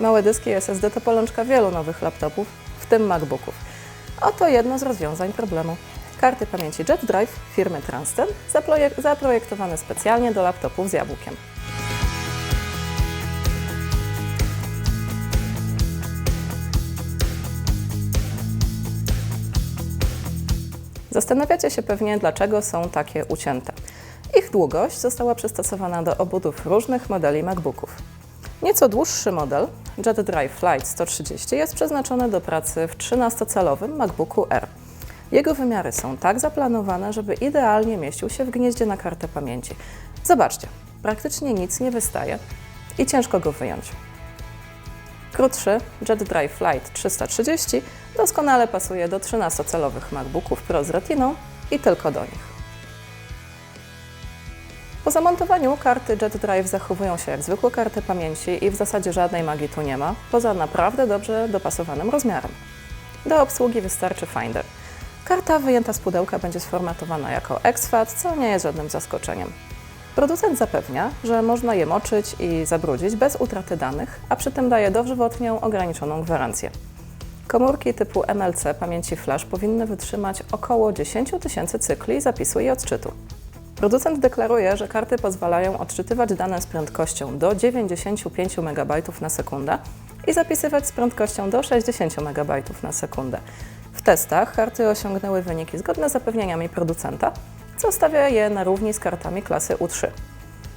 Małe dyski SSD to polączka wielu nowych laptopów, w tym MacBooków. Oto jedno z rozwiązań problemu. Karty pamięci Jet Drive firmy zaprojek- zaprojektowane specjalnie do laptopów z jabłkiem. Zastanawiacie się pewnie, dlaczego są takie ucięte. Ich długość została przystosowana do obudów różnych modeli MacBooków. Nieco dłuższy model, Jet Drive Lite 130, jest przeznaczony do pracy w 13-calowym MacBooku R. Jego wymiary są tak zaplanowane, żeby idealnie mieścił się w gnieździe na kartę pamięci. Zobaczcie, praktycznie nic nie wystaje i ciężko go wyjąć. Krótszy Jet Drive Lite 330 doskonale pasuje do 13-calowych MacBooków Pro z Retiną i tylko do nich. Po zamontowaniu karty Jet Drive zachowują się jak zwykłe karty pamięci i w zasadzie żadnej magii tu nie ma, poza naprawdę dobrze dopasowanym rozmiarem. Do obsługi wystarczy Finder. Karta wyjęta z pudełka będzie sformatowana jako exFAT, co nie jest żadnym zaskoczeniem. Producent zapewnia, że można je moczyć i zabrudzić bez utraty danych, a przy tym daje dożywotnią, ograniczoną gwarancję. Komórki typu MLC pamięci flash powinny wytrzymać około 10 tysięcy cykli zapisu i odczytu. Producent deklaruje, że karty pozwalają odczytywać dane z prędkością do 95 MB na sekundę i zapisywać z prędkością do 60 MB na sekundę. W testach karty osiągnęły wyniki zgodne z zapewnieniami producenta, co stawia je na równi z kartami klasy U3.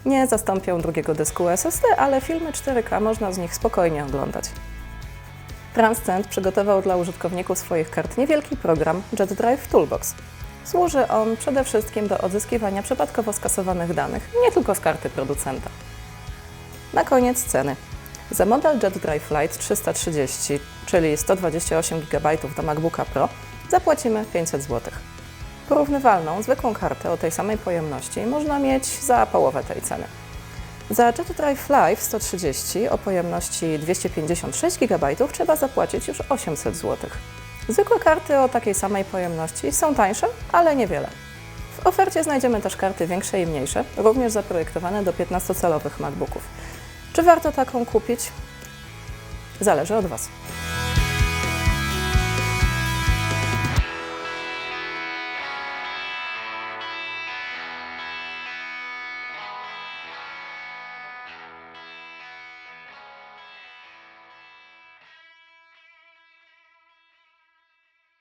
Nie zastąpią drugiego dysku SSD, ale filmy 4K można z nich spokojnie oglądać. Transcend przygotował dla użytkowników swoich kart niewielki program Jet Drive Toolbox. Służy on przede wszystkim do odzyskiwania przypadkowo skasowanych danych, nie tylko z karty producenta. Na koniec ceny. Za model Jet Drive Lite 330, czyli 128 GB do MacBooka Pro, zapłacimy 500 zł. Porównywalną, zwykłą kartę o tej samej pojemności można mieć za połowę tej ceny. Za Jet Drive Live 130 o pojemności 256 GB trzeba zapłacić już 800 zł. Zwykłe karty o takiej samej pojemności są tańsze, ale niewiele. W ofercie znajdziemy też karty większe i mniejsze, również zaprojektowane do 15-calowych MacBooków. Czy warto taką kupić? Zależy od Was.